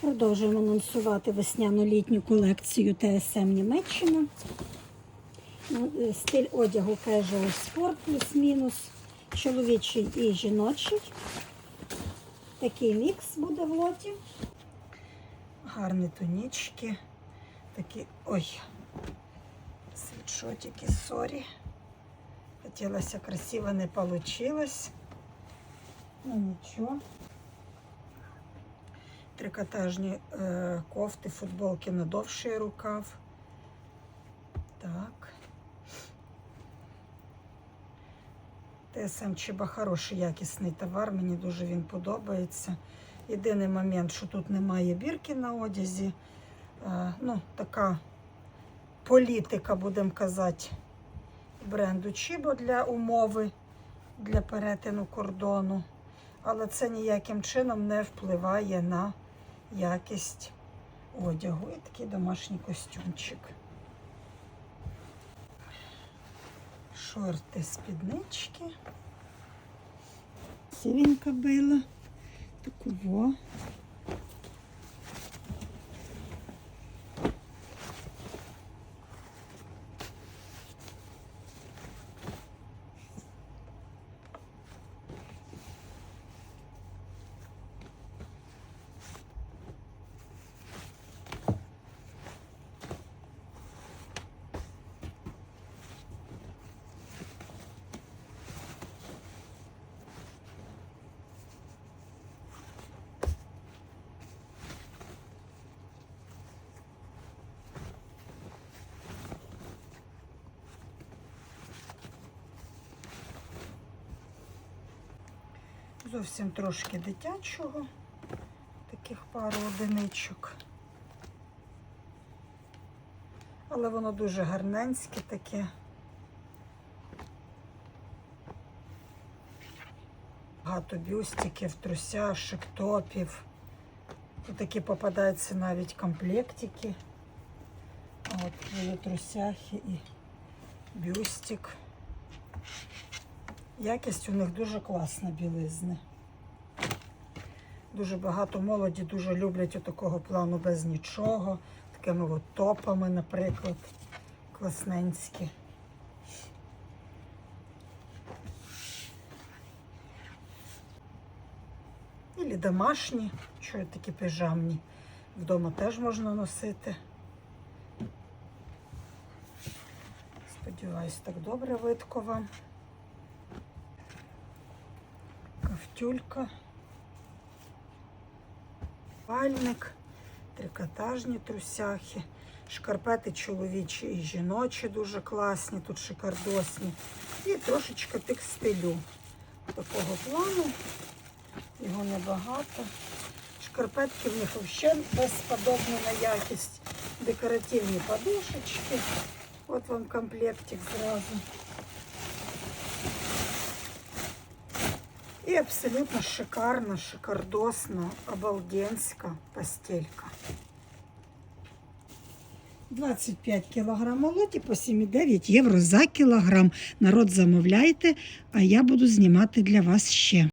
Продовжуємо анонсувати весняно-літню колекцію ТСМ Німеччина. Ну, е, Стиль одягу casual sport плюс-мінус, чоловічий і жіночий. Такий мікс буде в лоті. Гарні тонічки. Такі. Ой. Світшотики, сорі. Хотілося красиво, не вийшло. Ну нічого. Трикотажні е, кофти, футболки на довший рукав. Так. ТСМ Чиба хороший якісний товар, мені дуже він подобається. Єдиний момент, що тут немає бірки на одязі. Е, ну, така політика, будемо казати, бренду Чібо для умови, для перетину кордону. Але це ніяким чином не впливає на якість одягу. І такий домашній костюмчик. Шорти, спіднички. Сіренька била. Таку Зовсім трошки дитячого, таких пару одиничок. Але воно дуже гарненське таке. Багато бюстиків, трусяшек, топів. Тут такі попадаються навіть комплектики. От є трусяхи і бюстик. Якість у них дуже класна білизни. Дуже багато молоді дуже люблять отакого плану без нічого. Такими от топами, наприклад, класненські. Ілі домашні, що такі пижамні. Вдома теж можна носити. Сподіваюсь, так добре видко вам. Ковтюлька, пальник, трикотажні трусяхи, шкарпети чоловічі і жіночі дуже класні, тут шикардосні. І трошечки текстилю такого плану. Його небагато. Шкарпетки в них взагалі безподобні на якість. Декоративні подушечки. От вам комплектик зразу. І абсолютно шикарна, шикардосна, обалденська постелька. 25 кілограм молоті по 7,9 євро за кілограм. Народ замовляйте, а я буду знімати для вас ще.